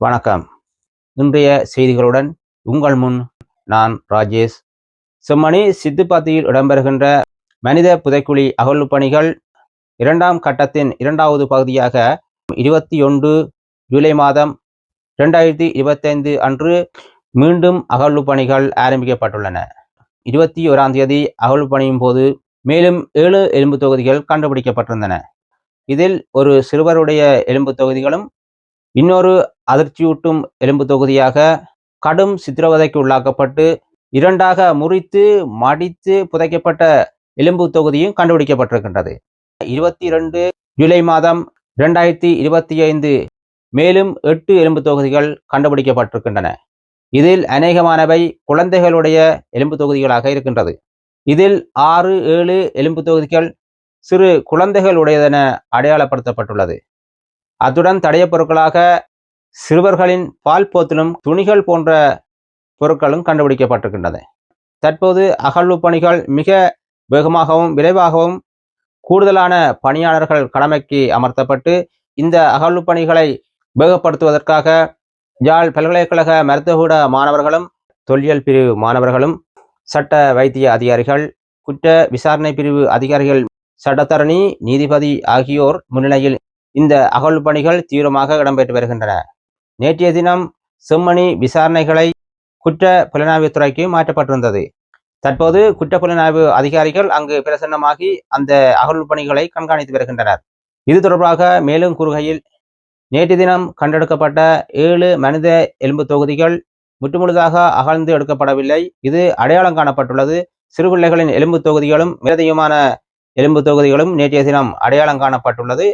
வணக்கம். இன்றைய செய்திகளுடன் உங்கள் முன் நான் ராஜேஷ். செம்மணி சித்துப்பாத்தியில் இடம்பெறுகின்ற மனித புதைக்குழி அகழ்வு பணிகள் இரண்டாம் கட்டத்தின் இரண்டாவது பகுதியாக இருபத்தி ஒன்று ஜூலை மாதம் இரண்டாயிரத்தி இருபத்தைந்து அன்று மீண்டும் அகழ்வு பணிகள் ஆரம்பிக்கப்பட்டுள்ளன. இருபத்தி ஓராம் தேதி அகழ்வு பணியின் போது மேலும் ஏழு எலும்பு தொகுதிகள் கண்டுபிடிக்கப்பட்டிருந்தன. இதில் ஒரு சிறுவருடைய எலும்பு தொகுதிகளும் இன்னொரு அதிர்ச்சியூட்டும் எலும்பு தொகுதியாக கடும் சித்திரவதைக்கு உள்ளாக்கப்பட்டு இரண்டாக முறித்து மடித்து புதைக்கப்பட்ட எலும்பு தொகுதியும் கண்டுபிடிக்கப்பட்டிருக்கின்றது. இருபத்தி இரண்டு ஜூலை மாதம் இரண்டாயிரத்தி இருபத்தி ஐந்து மேலும் எட்டு எலும்பு தொகுதிகள் கண்டுபிடிக்கப்பட்டிருக்கின்றன. இதில் அநேகமானவை குழந்தைகளுடைய எலும்பு தொகுதிகளாக இருக்கின்றது. இதில் ஆறு ஏழு எலும்பு தொகுதிகள் சிறு குழந்தைகளுடையதென அடையாளப்படுத்தப்பட்டுள்ளது. அத்துடன் தடைய பொருட்களாக சிறுவர்களின் பால் போத்திலும் துணிகள் போன்ற பொருட்களும் கண்டுபிடிக்கப்பட்டிருக்கின்றன. தற்போது அகழ்வு பணிகள் மிக வேகமாகவும் விரைவாகவும் கூடுதலான பணியாளர்கள் கடமைக்கு அமர்த்தப்பட்டு இந்த அகழ்வு பணிகளை வேகப்படுத்துவதற்காக யாழ் பல்கலைக்கழக மருத்துவகூட மாணவர்களும் தொல்லியல் பிரிவு மாணவர்களும் சட்ட வைத்திய அதிகாரிகள் குற்ற விசாரணை பிரிவு அதிகாரிகள் சட்டத்தரணி நீதிபதி ஆகியோர் முன்னிலையில் இந்த அகழ்வு பணிகள் தீவிரமாக இடம்பெற்று வருகின்றன. நேற்றைய தினம் செம்மணி விசாரணைகளை குற்ற புலனாய்வுத்துறைக்கு மாற்றப்பட்டிருந்தது. தற்போது குற்ற புலனாய்வு அதிகாரிகள் அங்கு பிரசன்னமாகி அந்த அகழ்வு பணிகளை கண்காணித்து வருகின்றனர். இது தொடர்பாக மேலும் கூறுகையில் நேற்று தினம் கண்டெடுக்கப்பட்ட ஏழு மனித எலும்பு தொகுதிகள் முற்றுமுழுதாக அகழ்ந்து எடுக்கப்படவில்லை. இது அடையாளம் காணப்பட்டுள்ளது. சிறுபிள்ளைகளின் எலும்பு தொகுதிகளும் மிரதியமான எலும்பு தொகுதிகளும் நேற்றைய தினம் அடையாளம் காணப்பட்டுள்ளது.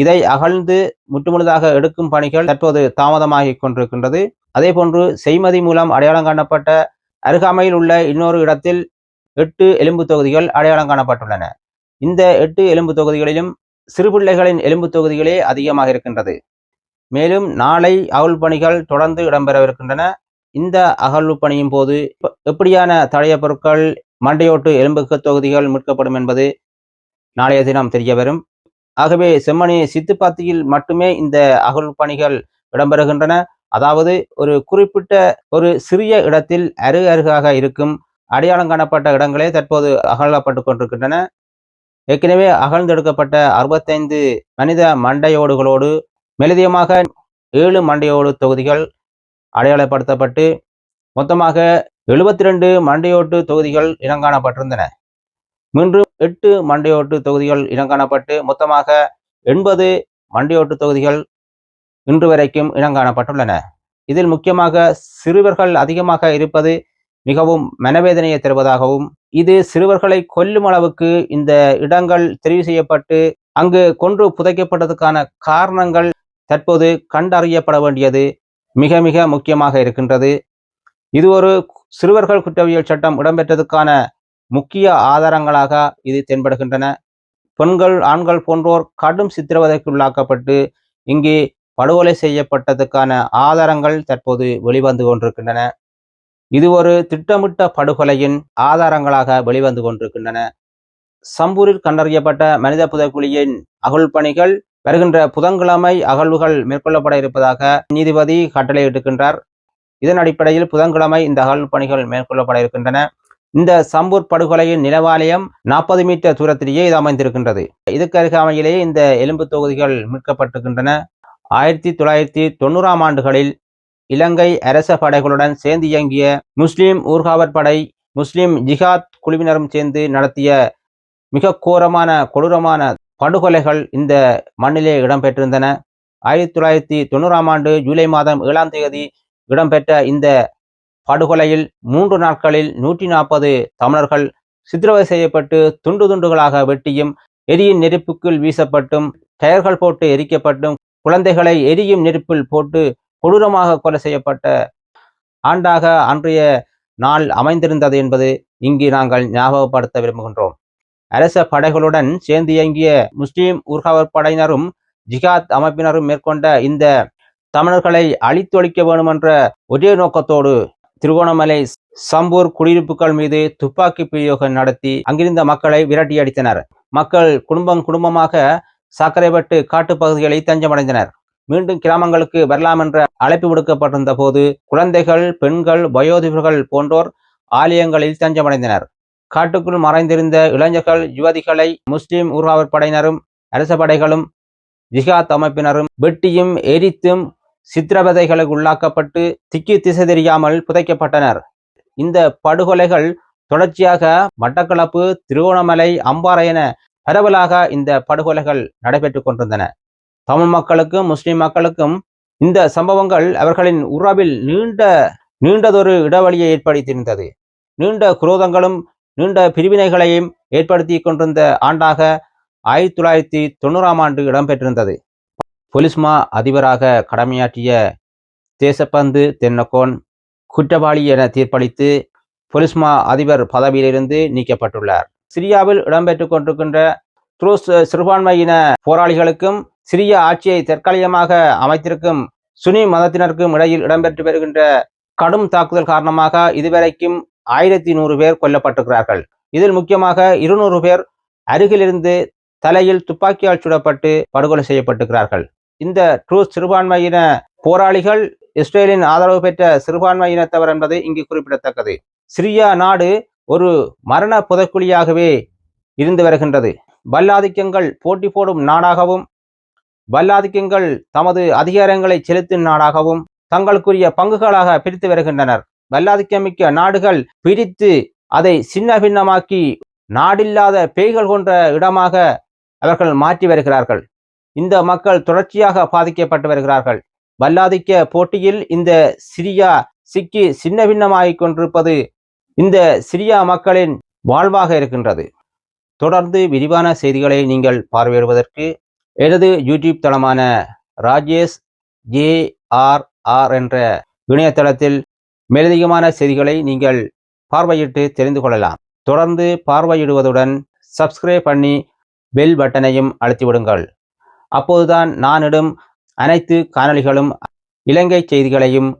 இதை அகழ்ந்து முற்றுமுழுதாக எடுக்கும் பணிகள் தற்போது தாமதமாகி கொண்டிருக்கின்றது. அதே போன்று செய்மதி மூலம் அடையாளம் காணப்பட்ட அருகாமையில் உள்ள இன்னொரு இடத்தில் எட்டு எலும்பு தொகுதிகள் அடையாளம் காணப்பட்டுள்ளன. இந்த எட்டு எலும்பு தொகுதிகளிலும் சிறுபிள்ளைகளின் எலும்பு தொகுதிகளே அதிகமாக இருக்கின்றது. மேலும் நாளை அகழ்வு பணிகள் தொடர்ந்து இடம்பெறவிருக்கின்றன. இந்த அகழ்வு பணியின் போது எப்படியான தடைய பொருட்கள் மண்டையோட்டு எலும்புக்கு தொகுதிகள் மீட்கப்படும் என்பது நாளைய தினம் தெரிய வரும் ஆகவே செம்மணி சித்துப்பாத்தியில் மட்டுமே இந்த அகல் பணிகள் இடம்பெறுகின்றன. அதாவது ஒரு குறிப்பிட்ட ஒரு சிறிய இடத்தில் அரு அருகாக இருக்கும் அடையாளம் காணப்பட்ட இடங்களே தற்போது அகழப்பட்டு கொண்டிருக்கின்றன. ஏற்கனவே அகழ்ந்தெடுக்கப்பட்ட அறுபத்தைந்து மனித மண்டையோடுகளோடு மெலிதியமாக ஏழு மண்டையோடு தொகுதிகள் அடையாளப்படுத்தப்பட்டு மொத்தமாக எழுபத்தி ரெண்டு மண்டையோட்டு தொகுதிகள் இனங்காணப்பட்டிருந்தன. மீண்டும் எட்டு மண்டையோட்டு தொகுதிகள் இனங்காணப்பட்டு மொத்தமாக எண்பது மண்டையோட்டு தொகுதிகள் இன்று வரைக்கும் இனங்காணப்பட்டுள்ளன. இதில் முக்கியமாக சிறுவர்கள் அதிகமாக இருப்பது மிகவும் மனவேதனையை தருவதாகவும் இது சிறுவர்களை கொல்லும் அளவுக்கு இந்த இடங்கள் தெரிவு செய்யப்பட்டு அங்கு கொன்று புதைக்கப்பட்டதுக்கான காரணங்கள் தற்போது கண்டறியப்பட வேண்டியது மிக மிக முக்கியமாக இருக்கின்றது. இது ஒரு சிறுவர்கள் குற்றவியல் சட்டம் இடம்பெற்றதுக்கான முக்கிய ஆதாரங்களாக இது தென்படுகின்றன. பெண்கள் ஆண்கள் போன்றோர் கடும் சித்திரவதைக்கு உள்ளாக்கப்பட்டு இங்கே படுகொலை செய்யப்பட்டதுக்கான ஆதாரங்கள் தற்போது வெளிவந்து கொண்டிருக்கின்றன. இது ஒரு திட்டமிட்ட படுகொலையின் ஆதாரங்களாக வெளிவந்து கொண்டிருக்கின்றன. சம்பூரில் கண்டறியப்பட்ட மனித புதைக்குழியின் அகழ் பணிகள் வருகின்ற புதன்கிழமை அகழ்வுகள் மேற்கொள்ளப்பட இருப்பதாக நீதிபதி கட்டளையிட்டிருக்கின்றார். இதன் அடிப்படையில் புதன்கிழமை இந்த அகழ்வு பணிகள் மேற்கொள்ளப்பட இருக்கின்றன. இந்த சம்பூர் படுகொலையின் நிலவாலயம் நாற்பது மீட்டர் தூரத்திலேயே இது அமைந்திருக்கின்றது. இதுக்கு அருகாமையிலேயே இந்த எலும்பு தொகுதிகள் மீட்கப்பட்டிருக்கின்றன. ஆயிரத்தி தொள்ளாயிரத்தி தொண்ணூறாம் ஆண்டுகளில் இலங்கை அரச படைகளுடன் சேர்ந்து இயங்கிய முஸ்லிம் ஊர்காவற் படை முஸ்லிம் ஜிஹாத் குழுவினரும் சேர்ந்து நடத்திய மிக கோரமான கொடூரமான படுகொலைகள் இந்த மண்ணிலே இடம்பெற்றிருந்தன. ஆயிரத்தி தொள்ளாயிரத்தி தொண்ணூறாம் ஆண்டு ஜூலை மாதம் ஏழாம் தேதி இடம்பெற்ற இந்த படுகொலையில் மூன்று நாட்களில் நூற்றி நாற்பது தமிழர்கள் சித்திரவதை செய்யப்பட்டு துண்டு துண்டுகளாக வெட்டியும் எரியின் நெருப்புக்குள் வீசப்பட்டும் டயர்கள் போட்டு எரிக்கப்பட்டும் குழந்தைகளை எரியும் நெருப்பில் போட்டு கொடூரமாக கொலை செய்யப்பட்ட ஆண்டாக அன்றைய நாள் அமைந்திருந்தது என்பது இங்கு நாங்கள் ஞாபகப்படுத்த விரும்புகின்றோம். அரச படைகளுடன் சேர்ந்து இயங்கிய முஸ்லீம் உர்காவர் படையினரும் ஜிகாத் அமைப்பினரும் மேற்கொண்ட இந்த தமிழர்களை அழித்தொழிக்க வேண்டுமென்ற ஒரே நோக்கத்தோடு திருகோணமலை சம்பூர் குடியிருப்புகள் மீது துப்பாக்கி பிரயோகம் நடத்தி அங்கிருந்த மக்களை விரட்டி அடித்தனர். மக்கள் குடும்பம் குடும்பமாக சாக்கரைப்பட்டு காட்டுப்பகுதிகளில் தஞ்சமடைந்தனர். மீண்டும் கிராமங்களுக்கு வரலாம் என்ற அழைப்பு விடுக்கப்பட்டிருந்த போது குழந்தைகள் பெண்கள் வயோதிபர்கள் போன்றோர் ஆலயங்களில் தஞ்சமடைந்தனர். காட்டுக்குள் மறைந்திருந்த இளைஞர்கள் யுவதிகளை முஸ்லிம் ஊர்காவற் படையினரும் அரச படைகளும் ஜிஹாத் அமைப்பினரும் வெட்டியும் எரித்தும் சித்திரவதைகளுக்கு உள்ளாக்கப்பட்டு திக்கி திசை தெரியாமல் புதைக்கப்பட்டனர். இந்த படுகொலைகள் தொடர்ச்சியாக மட்டக்களப்பு திருவோணமலை அம்பாறை என பரவலாக இந்த படுகொலைகள் நடைபெற்றுக் கொண்டிருந்தன. தமிழ் மக்களுக்கும் முஸ்லிம் மக்களுக்கும் இந்த சம்பவங்கள் அவர்களின் உறவில் நீண்ட நீண்டதொரு இடைவெளியை ஏற்படுத்தியிருந்தது. நீண்ட குரோதங்களும் நீண்ட பிரிவினைகளையும் ஏற்படுத்தி கொண்டிருந்த ஆண்டாக ஆயிரத்தி தொள்ளாயிரத்தி தொண்ணூறாம் ஆண்டு இடம்பெற்றிருந்தது. பொலிஸ்மா அதிபராக கடமையாற்றிய தேசப்பந்து தென்னக்கோன் குற்றவாளி என தீர்ப்பளித்து பொலிஸ்மா அதிபர் பதவியிலிருந்து நீக்கப்பட்டுள்ளார். சிரியாவில் இடம்பெற்றுக் கொண்டிருக்கின்ற துருஸ் சிறுபான்மையின போராளிகளுக்கும் சிரிய ஆட்சியை தற்காலிகமாக அமைத்திருக்கும் சுனி மதத்தினருக்கும் இடையில் இடம்பெற்று வருகின்ற கடும் தாக்குதல் காரணமாக இதுவரைக்கும் ஆயிரத்தி நூறு பேர் கொல்லப்பட்டிருக்கிறார்கள். இதில் முக்கியமாக இருநூறு பேர் அருகிலிருந்து தலையில் துப்பாக்கியால் சுடப்பட்டு படுகொலை செய்யப்பட்டிருக்கிறார்கள். இந்த ட்ரூஸ் சிறுபான்மையின போராளிகள் இஸ்ரேலின் ஆதரவு பெற்ற சிறுபான்மையினத்தவர் என்பது இங்கு குறிப்பிடத்தக்கது. சிரியா நாடு ஒரு மரண புதக்குழியாகவே இருந்து வருகின்றது. வல்லாதிக்கங்கள் போட்டி போடும் நாடாகவும் வல்லாதிக்கங்கள் தமது அதிகாரங்களை செலுத்தும் நாடாகவும் தங்களுக்குரிய பங்குகளாக பிரித்து வருகின்றனர். வல்லாதிக்கமிக்க நாடுகள் பிரித்து அதை சின்ன பின்னமாக்கி நாடில்லாத பேய்கள் கொன்ற இடமாக அவர்கள் மாற்றி வருகிறார்கள். இந்த மக்கள் தொடர்ச்சியாக பாதிக்கப்பட்டு வருகிறார்கள். வல்லாதிக்க போட்டியில் இந்த சிரியா சிக்கி சின்ன பின்னமாகிக் கொண்டிருப்பது இந்த சிரியா மக்களின் வாழ்வாக இருக்கின்றது. தொடர்ந்து விரிவான செய்திகளை நீங்கள் பார்வையிடுவதற்கு எனது யூடியூப் தளமான ராஜேஷ் ஜே ஆர் ஆர் என்ற இணையதளத்தில் மேலதிகமான செய்திகளை நீங்கள் பார்வையிட்டு தெரிந்து கொள்ளலாம். தொடர்ந்து பார்வையிடுவதுடன் சப்ஸ்கிரைப் பண்ணி பெல் பட்டனையும் அழுத்திவிடுங்கள். அப்போதுதான் நானிடும் அனைத்து காணொளிகளும் இலங்கை செய்திகளையும்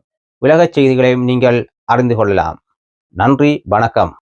உலகச் செய்திகளையும் நீங்கள் அறிந்து கொள்ளலாம். நன்றி வணக்கம்.